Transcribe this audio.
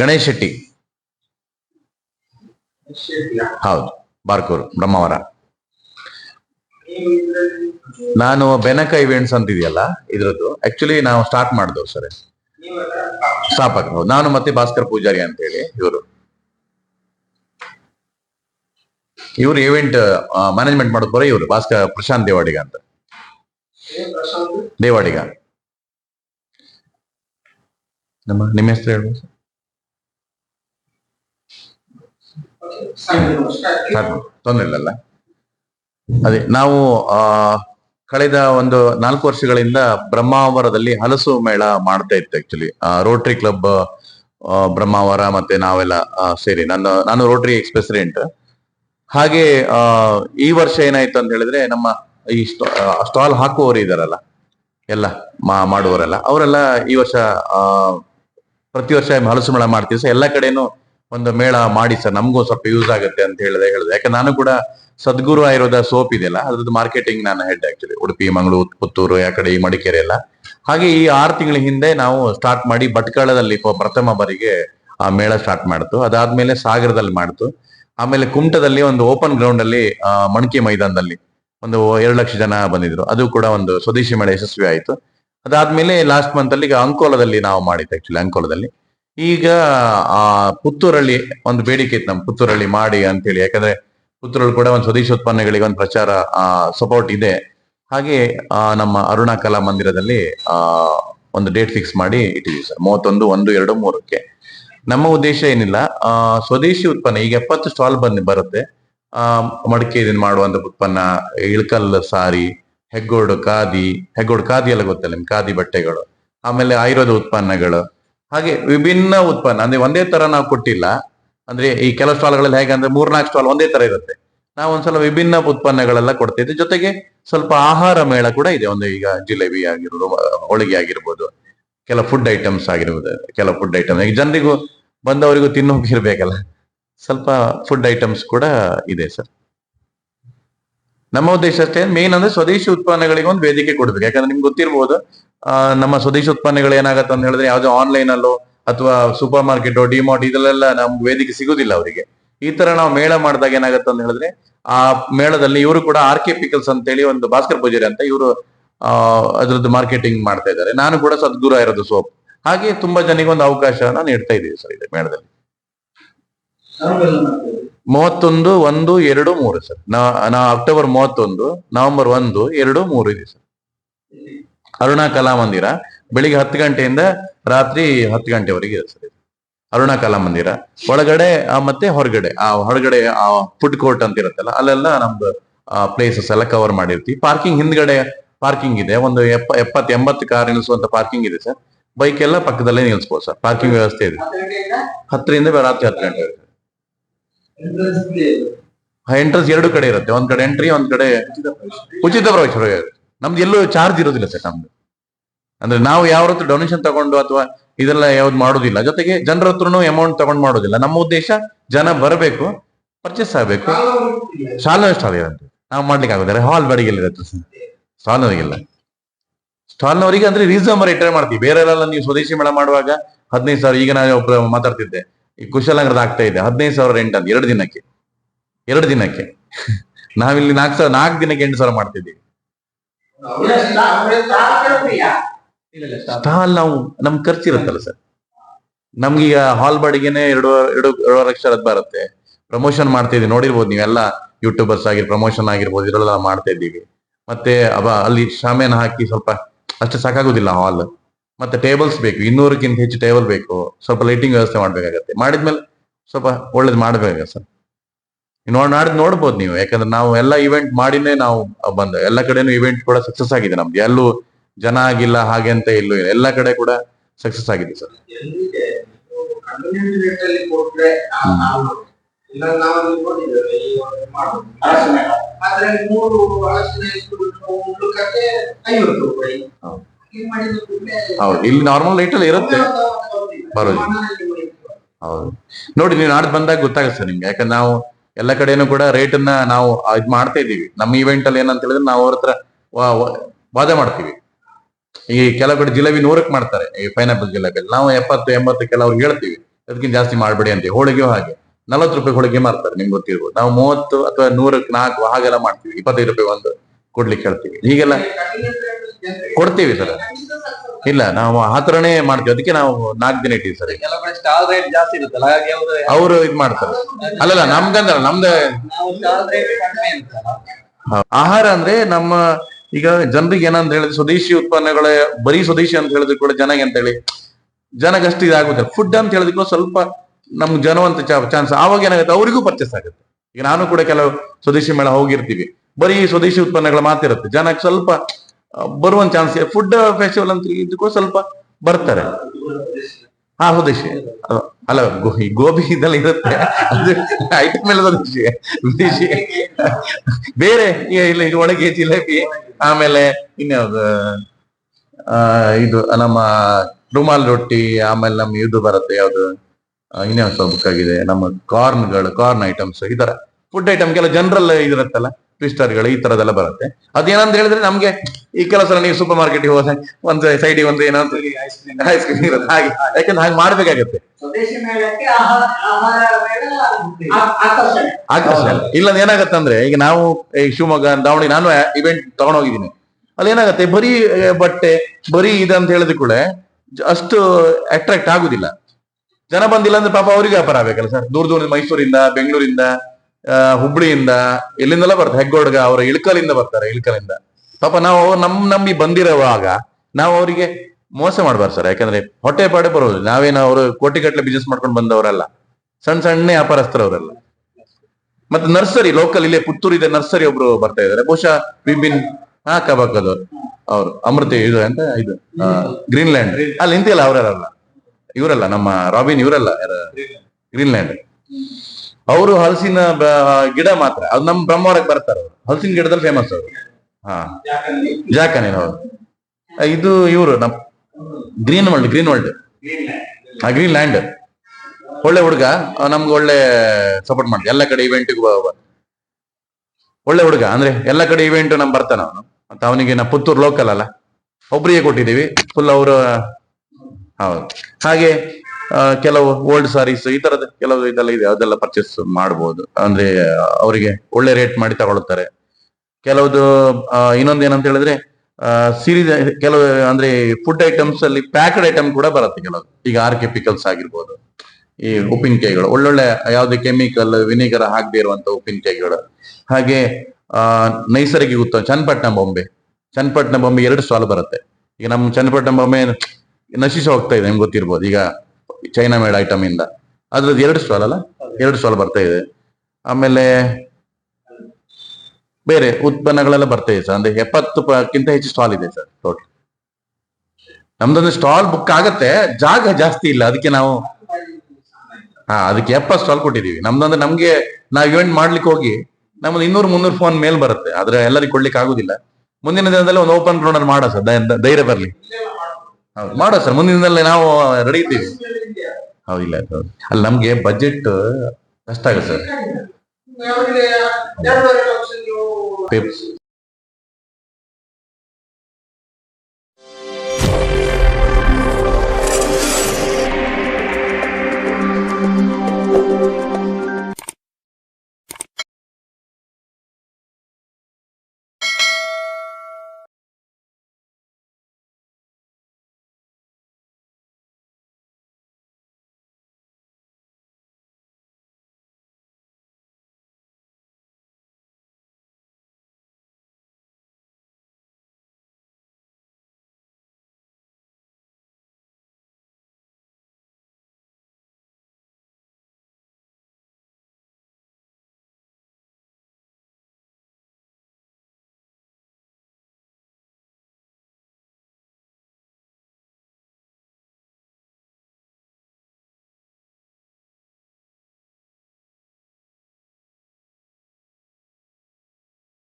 ಗಣೇಶ್ ಶೆಟ್ಟಿ. ಹೌದು, ಬಾರ್ಕೂರು, ಬ್ರಹ್ಮಾವರ. ನಾನು ಬೆನಕ ಇವೆಂಟ್ಸ್ ಅಂತ ಇದೆಯಲ್ಲ ಇದ್ರದ್ದು. ಆಕ್ಚುಲಿ ನಾವು ಸ್ಟಾರ್ಟ್ ಮಾಡಿದವು ಸರ್. ಸ್ಥಾಪಕರು ನಾನು ಮತ್ತೆ ಭಾಸ್ಕರ್ ಪೂಜಾರಿ ಅಂತ ಹೇಳಿ ಇವರು ಇವರು ಇವೆಂಟ್ ಮ್ಯಾನೇಜ್ಮೆಂಟ್ ಮಾಡೋದು ಬರೋ ಇವರು, ಭಾಸ್ಕರ್, ಪ್ರಶಾಂತ್ ದೇವಾಡಿಗ ಅಂತ. ದೇವಾಡಿಗ. ನಮ್ಮ, ನಿಮ್ಮ ಹೆಸರು ಹೇಳ್ಬೋದು ಸರ್? ಸಾಕು, ತೊಂದ್ರೆ ಇಲ್ಲಲ್ಲ ಅದೇ ನಾವು ಆ ಕಳೆದ ಒಂದು ನಾಲ್ಕು ವರ್ಷಗಳಿಂದ ಬ್ರಹ್ಮಾವರದಲ್ಲಿ ಹಲಸು ಮೇಳ ಮಾಡ್ತಾ ಇತ್ತು ಆಕ್ಚುಲಿ ರೋಟ್ರಿ ಕ್ಲಬ್ ಬ್ರಹ್ಮಾವರ ಮತ್ತೆ ನಾವೆಲ್ಲ ಸೇರಿ. ನಾನು ನಾನು ರೋಟ್ರಿ ಎಕ್ಸ್ ಪ್ರೆಸಿಡೆಂಟ್ ಹಾಗೆ ಈ ವರ್ಷ ಏನಾಯ್ತು ಅಂತ ಹೇಳಿದ್ರೆ ನಮ್ಮ ಈ ಸ್ಟಾಲ್ ಹಾಕುವವರು ಇದಾರಲ್ಲ ಎಲ್ಲ ಮಾಡುವವರೆಲ್ಲ. ಅವರೆಲ್ಲ ಈ ವರ್ಷ ಪ್ರತಿ ವರ್ಷ ಹಲಸು ಮೇಳ ಮಾಡ್ತೀವಿ. ಸೊ ಎಲ್ಲ ಕಡೆನೂ ಒಂದು ಮೇಳ ಮಾಡಿ ಸರ್, ನಮಗೂ ಸ್ವಲ್ಪ ಯೂಸ್ ಆಗುತ್ತೆ ಅಂತ ಹೇಳಿದೆ ಹೇಳಿದೆ. ಯಾಕಂದ್ರೆ ನಾನು ಕೂಡ ಸದ್ಗುರು ಆಯುರ್ವೇದ ಸೋಪ್ ಇದೆಯಲ್ಲ, ಅದ್ರದ್ದು ಮಾರ್ಕೆಟಿಂಗ್ ನಾನು ಹೆಡ್ ಆಕ್ಚುಲಿ ಉಡುಪಿ, ಮಂಗಳೂರು, ಪುತ್ತೂರು ಆ ಕಡೆ ಈ ಮಡಿಕೇರಿ ಎಲ್ಲ. ಹಾಗೆ ಈ ಆರು ತಿಂಗಳ ಹಿಂದೆ ನಾವು ಸ್ಟಾರ್ಟ್ ಮಾಡಿ ಭಟ್ಕಳದಲ್ಲಿ ಪ್ರಥಮ ಬಾರಿಗೆ ಆ ಮೇಳ ಸ್ಟಾರ್ಟ್ ಮಾಡ್ತು. ಅದಾದ್ಮೇಲೆ ಸಾಗರದಲ್ಲಿ ಮಾಡ್ತು. ಆಮೇಲೆ ಕುಮಟದಲ್ಲಿ ಒಂದು ಓಪನ್ ಗ್ರೌಂಡ್ ಅಲ್ಲಿ ಮಣಕಿ ಮೈದಾನದಲ್ಲಿ ಒಂದು ಎರಡು ಲಕ್ಷ ಜನ ಬಂದಿದ್ರು. ಅದು ಕೂಡ ಒಂದು ಸ್ವದೇಶಿ ಮೇಳ ಯಶಸ್ವಿ ಆಯಿತು ಅದಾದ್ಮೇಲೆ ಲಾಸ್ಟ್ ಮಂತ್ ಅಲ್ಲಿ ಅಂಕೋಲದಲ್ಲಿ ನಾವು ಮಾಡಿದ್ದು ಆಕ್ಚುಲಿ ಅಂಕೋಲದಲ್ಲಿ. ಈಗ, ಆ, ಪುತ್ತೂರಲ್ಲಿ ಒಂದು ಬೇಡಿಕೆ ಇತ್ತು ನಮ್ಮ ಪುತ್ತೂರಲ್ಲಿ ಮಾಡಿ ಅಂತ ಹೇಳಿ ಯಾಕಂದ್ರೆ ಪುತ್ತೂರಲ್ಲಿ ಕೂಡ ಒಂದು ಸ್ವದೇಶಿ ಉತ್ಪನ್ನಗಳಿಗೆ ಒಂದು ಪ್ರಚಾರ ಸಪೋರ್ಟ್ ಇದೆ. ಹಾಗೆ ನಮ್ಮ ಅರುಣಾ ಕಲಾ ಮಂದಿರದಲ್ಲಿ, ಆ, ಒಂದು ಡೇಟ್ ಫಿಕ್ಸ್ ಮಾಡಿ ಇಟ್ಟಿದ್ದೀವಿ ಸರ್. ಮೂವತ್ತೊಂದು, ಒಂದು, ಎರಡು, ಮೂರಕ್ಕೆ. ನಮ್ಮ ಉದ್ದೇಶ ಏನಿಲ್ಲ, ಆ, ಸ್ವದೇಶಿ ಉತ್ಪನ್ನ, ಈಗ ಎಪ್ಪತ್ತು ಸ್ಟಾಲ್ ಬಂದು, ಬರುತ್ತೆ. ಆ ಮಡಿಕೆದಿಂದ ಮಾಡುವಂತ ಉತ್ಪನ್ನ, ಇಳ್ಕಲ್ ಸಾರಿ, ಹೆಗ್ಗೋಡು ಖಾದಿ ಹೆಗ್ಗೋಡು ಖಾದಿ ಎಲ್ಲ ಗೊತ್ತಲ್ಲ ನಿಮ್ ಖಾದಿ ಬಟ್ಟೆಗಳು, ಆಮೇಲೆ ಆಯುರ್ವೇದ ಉತ್ಪನ್ನಗಳು. ಹಾಗೆ ವಿಭಿನ್ನ ಉತ್ಪನ್ನ, ಅಂದ್ರೆ ಒಂದೇ ತರ ನಾವು ಕೊಟ್ಟಿಲ್ಲ. ಅಂದ್ರೆ ಈ ಕೆಲವು ಸ್ಟಾಲ್ಗಳಲ್ಲಿ ಹೇಗೆ ಅಂದ್ರೆ ಮೂರ್ನಾಲ್ಕು ಸ್ಟಾಲ್ ಒಂದೇ ತರ ಇರುತ್ತೆ. ನಾವು ಒಂದ್ಸಲ ವಿಭಿನ್ನ ಉತ್ಪನ್ನಗಳೆಲ್ಲ ಕೊಡ್ತಿದ್ವಿ. ಜೊತೆಗೆ ಸ್ವಲ್ಪ ಆಹಾರ ಮೇಳ ಕೂಡ ಇದೆ. ಒಂದು ಈಗ ಜಿಲೇಬಿ ಆಗಿರ್ಬೋದು, ಹೋಳಿಗೆ ಆಗಿರ್ಬೋದು, ಕೆಲವು ಫುಡ್ ಐಟಮ್ಸ್ ಆಗಿರ್ಬೋದು, ಕೆಲವು ಫುಡ್ ಐಟಮ್ ಈಗ ಜನರಿಗೂ ಬಂದವರಿಗೂ ತಿನ್ನೋಕೆ ಇರ್ಬೇಕಲ್ಲ. ಸ್ವಲ್ಪ ಫುಡ್ ಐಟಮ್ಸ್ ಕೂಡ ಇದೆ ಸರ್. ನಮ್ಮ ಉದ್ದೇಶ ಅಷ್ಟೇ. ಮೇನ್ ಅಂದ್ರೆ ಸ್ವದೇಶಿ ಉತ್ಪನ್ನಗಳಿಗೆ ಒಂದು ವೇದಿಕೆ ಕೊಡ್ಬೇಕು. ಯಾಕಂದ್ರೆ ನಿಮ್ಗೆ ಗೊತ್ತಿರ್ಬೋದು ನಮ್ಮ ಸ್ವದೇಶಿ ಉತ್ಪನ್ನಗಳು ಏನಾಗತ್ತೆ ಅಂತ ಹೇಳಿದ್ರೆ ಯಾವ್ದೋ ಆನ್ಲೈನ್ ಅಲ್ಲೋ ಅಥವಾ ಸೂಪರ್ ಮಾರ್ಕೆಟ್ ಡಿಮಾರ್ಟ್ ಇದೆಲ್ಲ ನಮ್ಗೆ ವೇದಿಕೆ ಸಿಗುದಿಲ್ಲ ಅವರಿಗೆ. ಈ ತರ ನಾವು ಮೇಳ ಮಾಡಿದಾಗ ಏನಾಗತ್ತೆ ಅಂತ ಹೇಳಿದ್ರೆ ಆ ಮೇಳದಲ್ಲಿ ಇವರು ಕೂಡ ಆರ್ ಕೆ ಪಿಕಲ್ಸ್ ಅಂತ ಹೇಳಿ ಒಂದು ಭಾಸ್ಕರ್ ಪೂಜಾರಿ ಅಂತ ಇವರು ಅದ್ರದ್ದು ಮಾರ್ಕೆಟಿಂಗ್ ಮಾಡ್ತಾ ಇದ್ದಾರೆ. ನಾನು ಕೂಡ ಸದ್ಗುರು ಇರೋದು ಸೋಪ್ ಹಾಗೆ ತುಂಬಾ ಜನರಿಗೆ ಒಂದು ಅವಕಾಶನ ನೀಡ್ತಾ ಇದ್ದೀವಿ ಸರ್ ಇದೆ ಮೇಳದಲ್ಲಿ. ಮೂವತ್ತೊಂದು, ಒಂದು, ಎರಡು, ಮೂರು ಸರ್. ನಾ ಅಕ್ಟೋಬರ್ ಮೂವತ್ತೊಂದು ನವೆಂಬರ್ ಒಂದು, ಎರಡು, ಮೂರು ಇದೆ ಸರ್. ಅರುಣಾ ಕಲಾ ಮಂದಿರ. ಬೆಳಿಗ್ಗೆ ಹತ್ತು ಗಂಟೆಯಿಂದ ರಾತ್ರಿ ಹತ್ತು ಗಂಟೆವರೆಗೆ ಇದೆ ಸರ್ ಅರುಣಾ ಕಲಾ ಮಂದಿರ. ಒಳಗಡೆ ಆ, ಮತ್ತೆ ಹೊರಗಡೆ ಆ ಹೊರಗಡೆ ಆ ಫುಡ್ ಕೋರ್ಟ್ ಅಂತ ಇರುತ್ತಲ್ಲ ಅಲ್ಲೆಲ್ಲ ನಮ್ದು ಪ್ಲೇಸಸ್ ಎಲ್ಲ ಕವರ್ ಮಾಡಿರ್ತೀವಿ. ಪಾರ್ಕಿಂಗ್ ಹಿಂದ್ಗಡೆ ಪಾರ್ಕಿಂಗ್ ಇದೆ. ಒಂದು ಎಪ್ಪ ಎಪ್ಪತ್ ಎಂಬತ್ತು ಕಾರ್ ನಿಲ್ಲಿಸುವಂತ ಪಾರ್ಕಿಂಗ್ ಇದೆ ಸರ್. ಬೈಕ್ ಎಲ್ಲ ಪಕ್ಕದಲ್ಲೇ ನಿಲ್ಸ್ಬೋದು ಸರ್. ಪಾರ್ಕಿಂಗ್ ವ್ಯವಸ್ಥೆ ಇದೆ. ಹತ್ತರಿಂದ ರಾತ್ರಿ ಹತ್ತು ಗಂಟೆ ಎಂಟ್ರೆನ್ಸ್ ಎರಡು ಕಡೆ ಇರುತ್ತೆ. ಒಂದ್ ಕಡೆ ಎಂಟ್ರಿ ಒಂದ್ ಕಡೆ ಉಚಿತ ಪ್ರವೇಶ. ಇರುತ್ತೆ. ನಮ್ದು ಎಲ್ಲೂ ಚಾರ್ಜ್ ಇರೋದಿಲ್ಲ ಸರ್ ನಮ್ದು. ಅಂದ್ರೆ ನಾವು ಯಾವ ಹತ್ರ ಡೊನೇಷನ್ ತಗೊಂಡು ಅಥವಾ ಇದೆಲ್ಲ ಯಾವ್ದು ಮಾಡೋದಿಲ್ಲ. ಜೊತೆಗೆ ಜನರ ಅಮೌಂಟ್ ತಗೊಂಡು ಮಾಡೋದಿಲ್ಲ. ನಮ್ಮ ಉದ್ದೇಶ ಜನ ಬರಬೇಕು ಪರ್ಚೇಸ್ ಆಗಬೇಕು. ಶಾಲೆ ಸ್ಟಾಲ್ ಇರುತ್ತೆ ನಾವು ಮಾಡ್ಲಿಕ್ಕೆ ಆಗೋದಿಲ್ಲ. ಹಾಲ್ ಬಾಡಿಗೆ ಇರುತ್ತೆ ಸ್ಟಾಲ್ನವರಿಗೆಲ್ಲ. ಸ್ಟಾಲ್ನವರಿಗೆ ಅಂದ್ರೆ ರೀಸನ್ ರಿಟೈರ್ ಮಾಡ್ತೀವಿ. ಬೇರೆಲ್ಲ ನೀವು ಸ್ವದೇಶಿ ಮೇಳ ಮಾಡುವಾಗ ಹದಿನೈದು ಸಾವಿರ, ಈಗ ನಾನು ಒಬ್ರು ಮಾತಾಡ್ತಿದ್ದೆ. ಈ ಕುಶಲನಗರದ ಆಗ್ತಾ ಇದೆ. ಹದಿನೈದು ಸಾವಿರ ರೆಂಟ್ ಅಂತ. ಎರಡು ದಿನಕ್ಕೆ. ಎರಡು ದಿನಕ್ಕೆ. ನಾವಿಲ್ಲಿ ನಾಲ್ಕು ಸಾವಿರ, ನಾಲ್ಕು ದಿನಕ್ಕೆ ಎಂಟು ಸಾವಿರ ಮಾಡ್ತಿದ್ದೀವಿ. ಸ್ಟಾಲ್ ನಾವು ನಮ್ ಖರ್ಚು ಇರುತ್ತಲ್ಲ ಸರ್. ನಮ್ಗೀಗ ಹಾಲ್ ಬಾಡಿಗೆನೆ ಎರಡು ಎರಡು, ಎರಡೂವರೆ ಲಕ್ಷ ಬರುತ್ತೆ. ಪ್ರಮೋಷನ್ ಮಾಡ್ತಾ ಇದೀವಿ ನೋಡಿರ್ಬೋದು ನೀವೆಲ್ಲ ಯೂಟ್ಯೂಬರ್ಸ್ ಆಗಿ ಪ್ರಮೋಷನ್ ಆಗಿರ್ಬೋದು ಇದರೆಲ್ಲ ಮಾಡ್ತಾ ಇದ್ದೀವಿ ಮತ್ತೆ ಅವ ಅಲ್ಲಿ ಶಾಮಿಯಾನ ಹಾಕಿ ಸ್ವಲ್ಪ, ಅಷ್ಟು ಸಾಕಾಗುದಿಲ್ಲ ಹಾಲ್. ಮತ್ತೆ ಟೇಬಲ್ಸ್ ಬೇಕು, ಇನ್ನೂರಕ್ಕಿಂತ ಹೆಚ್ಚು ಟೇಬಲ್ ಬೇಕು. ಸ್ವಲ್ಪ ಲೈಟಿಂಗ್ ವ್ಯವಸ್ಥೆ ಮಾಡ್ಬೇಕಾಗತ್ತೆ. ಮಾಡಿದ್ಮೇಲೆ ಸ್ವಲ್ಪ ಒಳ್ಳೇದು ಮಾಡ್ಬೇಕಾಗತ್ತೆ ಸರ್. ನೋಡ್ ನಾಡಿದ್ ನೋಡ್ಬೋದು ನೀವು. ಯಾಕಂದ್ರೆ ನಾವು ಎಲ್ಲ ಇವೆಂಟ್ ಮಾಡಿನೇ ನಾವು ಬಂದ ಎಲ್ಲ ಕಡೆನೂ ಇವೆಂಟ್ ಕೂಡ ಸಕ್ಸಸ್ ಆಗಿದೆ ನಮ್ದು. ಎಲ್ಲೂ ಜನ ಆಗಿಲ್ಲ ಹಾಗೆ ಅಂತ ಇಲ್ಲೂ ಇಲ್ಲ. ಎಲ್ಲ ಕಡೆ ಕೂಡ ಸಕ್ಸಸ್ ಆಗಿದೆ ಸರ್. ಹೌದು. ಇಲ್ಲಿ ನಾರ್ಮಲ್ ರೇಟ್ ಅಲ್ಲಿ ಇರುತ್ತೆ. ಮಾಡಿದ್ದು. ಹೌದು. ನೋಡಿ ನೀವು ನಾಡ್ದು ಬಂದಾಗ ಗೊತ್ತಾಗುತ್ತೆ ಸರ್ ನಿಮ್ಗೆ. ಯಾಕಂದ್ರೆ ನಾವು ಎಲ್ಲ ಕಡೆನೂ ಕೂಡ ರೇಟ್ ಅನ್ನ ನಾವು ಇದ್ ಮಾಡ್ತಾ ಇದೀವಿ ನಮ್ಮ ಇವೆಂಟ್ ಅಲ್ಲಿ ಏನಂತ ಹೇಳಿದ್ರೆ ನಾವು ಅವ್ರ ಹತ್ರ ವಾದ ಮಾಡ್ತೀವಿ. ಈ ಕೆಲವು ಕಡೆ ಜಿಲೇಬಿ ನೂರಕ್ಕೆ ಮಾಡ್ತಾರೆ, ಈ ಪೈನಾಪಲ್ ಜಿಲೇಬಿ. ನಾವು ಎಪ್ಪತ್ತು ಎಂಬತ್ತು ಕೆಲವ್ರಿಗೆ ಹೇಳ್ತೀವಿ, ಅದಕ್ಕಿಂತ ಜಾಸ್ತಿ ಮಾಡಬೇಡಿ ಅಂತ ಹೋಳಿಗೆ ಹಾಗೆ. ನಲವತ್ತು ರೂಪಾಯಿ ಹೋಳಿಗೆ ಮಾಡ್ತಾರೆ ನಿಮ್ಗೆ ಗೊತ್ತಿರ್ಬೋದು. ನಾವು ಮೂವತ್ತು ಅಥವಾ ನೂರಕ್ಕೆ ನಾಲ್ಕು ಹಾಗೆಲ್ಲ ಮಾಡ್ತೀವಿ. ಇಪ್ಪತ್ತೈದು ರೂಪಾಯಿ ಒಂದು ಕೊಡ್ಲಿಕ್ಕೆ ಹೇಳ್ತೀವಿ. ಹೀಗೆಲ್ಲ ಕೊಡ್ತೀವಿ ಸರ್. ಇಲ್ಲ ನಾವು ಆ ಥರನೇ ಮಾಡ್ತೀವಿ. ಅದಕ್ಕೆ ನಾವು ನಾಲ್ಕು ದಿನ ಇಟ್ಟಿವಿ ಸರ್. ಕೆಲವು ಕಡೆ ಸ್ಟಾಲ್ ರೇಟ್ ಜಾಸ್ತಿ ಇರುತ್ತಲ್ಲ ಹಾಗೆ ಅವರು ಅವರು ಇದು ಮಾಡ್ತಾರೆ. ಅಲ್ಲಲ್ಲ ನಮ್ಗಂದ್ರ ನಮ್ದು ನಾವು ಸ್ಟಾಲ್ ರೇಟ್ ಕಡಿಮೆ ಅಂತಲ್ಲ ಹೌದು. ಆಹಾರ ಅಂದ್ರೆ ನಮ್ಮ ಈಗ ಜನರಿಗೆ ಏನಂತ ಹೇಳಿದ್ರೆ ಸ್ವದೇಶಿ ಉತ್ಪನ್ನಗಳ ಬರೀ ಸ್ವದೇಶಿ ಅಂತ ಹೇಳಿದ್ರು ಕೂಡ ಜನಗೆ ಅಂತ ಹೇಳಿ ಜನಗಷ್ಟು ಇದಾಗುತ್ತೆ. ಫುಡ್ ಅಂತ ಹೇಳಿದ್ರು ಸ್ವಲ್ಪ ನಮ್ಗೆ ಜನವಂತ ಚಾನ್ಸ್ ಆವಾಗ ಏನಾಗುತ್ತೆ ಅವರಿಗೂ ಪರ್ಚೇಸ್ ಆಗುತ್ತೆ. ಈಗ ನಾನು ಕೂಡ ಕೆಲವು ಸ್ವದೇಶಿ ಮೇಳ ಹೋಗಿರ್ತೀವಿ. ಬರೀ ಸ್ವದೇಶಿ ಉತ್ಪನ್ನಗಳ ಮಾತಿರುತ್ತೆ ಜನಕ್ಕೆ ಸ್ವಲ್ಪ ಆ, ಬರುವ ಚಾನ್ಸ್ ಫುಡ್ ಫೆಸ್ಟಿವಲ್ ಅಂತ ಇದಕ್ಕೂ ಸ್ವಲ್ಪ ಬರ್ತಾರೆ. ಹಾ ಸ್ವದೇಶಿ ಅಲ್ಲ ಗೋಬಿ ಇದೆಲ್ಲ ಇರುತ್ತೆ. ಐಟಮ್ ಎಲ್ಲ ಸ್ವದೇಶಿ ವಿದೇಶಿ ಬೇರೆ ಇಲ್ಲ ಇದು ಒಳಗೆ ಜಿಲೇಬಿ ಆಮೇಲೆ ಇನ್ಯಾವ್ದು ಇದು ನಮ್ಮ ರುಮಾಲ್ ರೊಟ್ಟಿ ಆಮೇಲೆ ನಮ್ಮ ಇದು ಬರುತ್ತೆ ಯಾವ್ದು ಸ್ವಲ್ಪ ಆಗಿದೆ ನಮ್ಮ ಕಾರ್ನ್ಗಳು ಕಾರ್ನ್ ಐಟಮ್ಸ್ ಈ ತರ. ಫುಡ್ ಐಟಮ್ ಕೆಲ ಜನರಲ್ ಇದಿರುತ್ತಲ್ಲ ಟ್ವಿಸ್ಟರ್ಗಳು ಈ ತರದೆಲ್ಲ ಬರುತ್ತೆ. ಅದೇನಂತ ಹೇಳಿದ್ರೆ ನಮ್ಗೆ ಈ ಕೆಲವು ಸಲ ನೀವು ಸೂಪರ್ ಮಾರ್ಕೆಟ್ಗೆ ಹೋದ್ರೆ ಒಂದು ಸೈಡಿಗೆ ಒಂದು ಏನಂತ ಐಸ್ ಕ್ರೀಮ್ ಇರುತ್ತೆ ಹಾಗೆ. ಯಾಕಂದ್ರೆ ಹಾಗೆ ಮಾಡ್ಬೇಕಾಗತ್ತೆ. ಆಕರ್ಷಣೆ. ಇಲ್ಲ ಏನಾಗತ್ತೆ ಅಂದ್ರೆ ಈಗ ನಾವು ಈ ಶಿವಮೊಗ್ಗ ದಾವಣಿ ನಾನು ಇವೆಂಟ್ ತಗೊಂಡೋಗಿದ್ದೀನಿ. ಅಲ್ಲಿ ಏನಾಗತ್ತೆ ಬರೀ ಬಟ್ಟೆ ಬರೀ ಇದಂತ ಹೇಳಿದ ಕೂಡ ಅಷ್ಟು ಅಟ್ರಾಕ್ಟ್ ಆಗುದಿಲ್ಲ. ಜನ ಬಂದಿಲ್ಲ ಅಂದ್ರೆ ಪಾಪ ಅವ್ರಿಗೆ ವ್ಯಾಪಾರ ಆಗ್ಬೇಕಲ್ಲ ಸರ್. ದೂರ ದೂರದ ಮೈಸೂರಿಂದ ಬೆಂಗಳೂರಿಂದ ಹುಬ್ಳಿಯಿಂದ ಎಲ್ಲಿಂದೆಲ್ಲ ಬರ್ತಾರೆ ಹೆಗ್ಗೋಡ್ಗ ಅವರ ಇಳ್ಕಲಿಂದ ಬರ್ತಾರೆ ಇಳ್ಕಲಿಂದ ಪಾಪ ನಾವು ನಮ್ ನಂಬಿ ಬಂದಿರುವಾಗ ನಾವು ಅವರಿಗೆ ಮೋಸ ಮಾಡ್ಬಾರ್ದು ಸರ್, ಯಾಕಂದ್ರೆ ಹೊಟ್ಟೆ ಪಾಡೆ ಬರೋದು ನಾವೇನು ಅವರು ಕೋಟಿ ಗಟ್ಟಲೆ ಬಿಸ್ನೆಸ್ ಮಾಡ್ಕೊಂಡು ಬಂದವರಲ್ಲ ಸಣ್ಣ ಸಣ್ಣ ವ್ಯಾಪಾರಸ್ಥರವರೆಲ್ಲ ಮತ್ತೆ ನರ್ಸರಿ ಲೋಕಲ್ ಇಲ್ಲೇ ಪುತ್ತೂರು ಇದೆ ನರ್ಸರಿ ಒಬ್ರು ಬರ್ತಾ ಇದಾರೆ ಬಹುಶಃ ಬಿಬಿನ್ ಹಾ ಕಬಾಕದವ್ರು, ಅವ್ರು, ಅಮೃತ ಇದು ಅಂತ ಇದು ಗ್ರೀನ್ಲ್ಯಾಂಡ್ ಅಲ್ಲಿ ನಿಂತಿಲ್ಲ ಅವರಲ್ಲ. ಇವರಲ್ಲ, ನಮ್ಮ ರಾಬಿನ್ ಇವರಲ್ಲ ಗ್ರೀನ್ಲ್ಯಾಂಡ್ ಅವರು ಹಲಸಿನ ಗಿಡ ಮಾತ್ರ. ಅದು ನಮ್ಮ ಬ್ರಹ್ಮವರಕ್ಕೆ ಬರ್ತಾರೆ ಅವರು. ಹಲಸಿನ ಗಿಡದಲ್ಲಿ ಫೇಮಸ್ ಅವರು. ಹಾ. ಯಾಕಂದ್ರೆ ಅವರು. ಇದು ಇವರು ನಮ್ ಗ್ರೀನ್ ವರ್ಲ್ಡ್ ಗ್ರೀನ್ ವರ್ಲ್ಡ್. ಆ, ಗ್ರೀನ್ ಲ್ಯಾಂಡ್. ಒಳ್ಳೆ ಹುಡುಗ. ನಮ್ಗೆ ಒಳ್ಳೆ ಸಪೋರ್ಟ್ ಮಾಡ್ತಾರೆ. ಎಲ್ಲ ಕಡೆ ಇವೆಂಟ್ಗೂ ಒಳ್ಳೆ ಹುಡುಗ. ಅಂದ್ರೆ ಎಲ್ಲ ಕಡೆ ಇವೆಂಟ್ ನಮ್ ಬರ್ತಾನ ಅವನು. ಮತ್ತೆ ಅವನಿಗೆ ನಾ ಪುತ್ತೂರು ಲೋಕಲ್ ಅಲ್ಲ. ಒಬ್ರಿಗೆ ಕೊಟ್ಟಿದ್ದೀವಿ. ಫುಲ್ ಅವರು ಹೌದು. ಹಾಗೆ ಕೆಲವು ಓಲ್ಡ್ ಸಾರೀಸ್ ಈ ತರದ ಕೆಲವು ಇದೆಲ್ಲ ಇದೆ, ಅದೆಲ್ಲ ಪರ್ಚೇಸ್ ಮಾಡ್ಬೋದು. ಅಂದ್ರೆ ಅವರಿಗೆ ಒಳ್ಳೆ ರೇಟ್ ಮಾಡಿ ತಗೊಳ್ತಾರೆ. ಕೆಲವುದು ಇನ್ನೊಂದ್ ಏನಂತ ಹೇಳಿದ್ರೆ ಸೀರೀಸ್ ಕೆಲವು, ಅಂದ್ರೆ ಫುಡ್ ಐಟಮ್ಸ್ ಅಲ್ಲಿ ಪ್ಯಾಕ್ಡ್ ಐಟಮ್ ಕೂಡ ಬರುತ್ತೆ ಕೆಲವು ಈಗ ಆರ್ ಕೆ ಪಿಕಲ್ಸ್ ಆಗಿರ್ಬೋದು, ಈ ಉಪ್ಪಿನಕಾಯಿಗಳು ಒಳ್ಳೊಳ್ಳೆ ಯಾವುದೇ ಕೆಮಿಕಲ್ ವಿನೆಗರ್ ಹಾಕದೇ ಇರುವಂತ ಉಪ್ಪಿನಕಾಯಿಗಳು ಹಾಗೆ, ಆ, ನೈಸರ್ಗಿಕ ಉತ್ತಮ, ಚನ್ನಪಟ್ಟಣ ಬೊಂಬೆ. ಚನ್ನಪಟ್ಟಣ ಬೊಂಬೆ ಎರಡು ಸ್ಟಾಲ್ ಬರುತ್ತೆ. ಈಗ ನಮ್ಮ ಚನ್ನಪಟ್ಟಣ ಬೊಂಬೆ ನಶಿಸಿ ಹೋಗ್ತಾ ಇದೆ, ನಿಮ್ಗೆ ಗೊತ್ತಿರ್ಬೋದು. ಈಗ ಚೈನಾ ಮೇಡ್ ಐಟಮ್ ಇಂದ. ಅದ್ರದ್ದು ಎರಡು ಸ್ಟಾಲ್ ಅಲ್ಲ? ಎರಡು ಸ್ಟಾಲ್ ಬರ್ತಾ ಇದೆ. ಆಮೇಲೆ ಬೇರೆ ಉತ್ಪನ್ನಗಳೆಲ್ಲ ಬರ್ತಾ ಇದೆ ಸರ್. ಅಂದ್ರೆ ಎಪ್ಪತ್ತು ಕ್ಕಿಂತ ಹೆಚ್ಚು ಸ್ಟಾಲ್ ಇದೆ ಸರ್ ಟೋಟಲ್ ನಮ್ದೊಂದು ಸ್ಟಾಲ್ ಬುಕ್ ಆಗತ್ತೆ. ಜಾಗ ಜಾಸ್ತಿ ಇಲ್ಲ. ಅದಕ್ಕೆ ನಾವು ಹಾ ಅದಕ್ಕೆ ಎಪ್ಪತ್ತು ಸ್ಟಾಲ್ ಕೊಟ್ಟಿದೀವಿ ನಮ್ದಂದ್ರೆ ನಮ್ಗೆ ನಾವ್ ಇವೆಂಟ್ ಮಾಡ್ಲಿಕ್ಕೆ ಹೋಗಿ ನಮ್ದು ಇನ್ನೂರು ಮುನ್ನೂರು ಫೋನ್ ಮೇಲ್ ಬರುತ್ತೆ. ಆದ್ರೆ ಎಲ್ಲರಿಗೂ ಕೊಡ್ಲಿಕ್ಕೆ ಆಗುದಿಲ್ಲ. ಮುಂದಿನ ದಿನದಲ್ಲಿ ಒಂದು ಓಪನ್ ಗ್ರೌಂಡ್ ಮಾಡೋ ಸರ್. ಧೈರ್ಯ ಬರ್ಲಿ. ಹೌದು. ಮಾಡೋ ಸರ್ ಮುಂದಿನ ದಿನದಲ್ಲಿ ನಾವು ರೆಡಿ ಇದ್ದೀವಿ. ಹೌದಿಲ್ಲ ಹೌದು ಅಲ್ಲಿ ನಮ್ಗೆ ಬಜೆಟ್ ಕಷ್ಟ ಆಗುತ್ತೆ ಸರ್.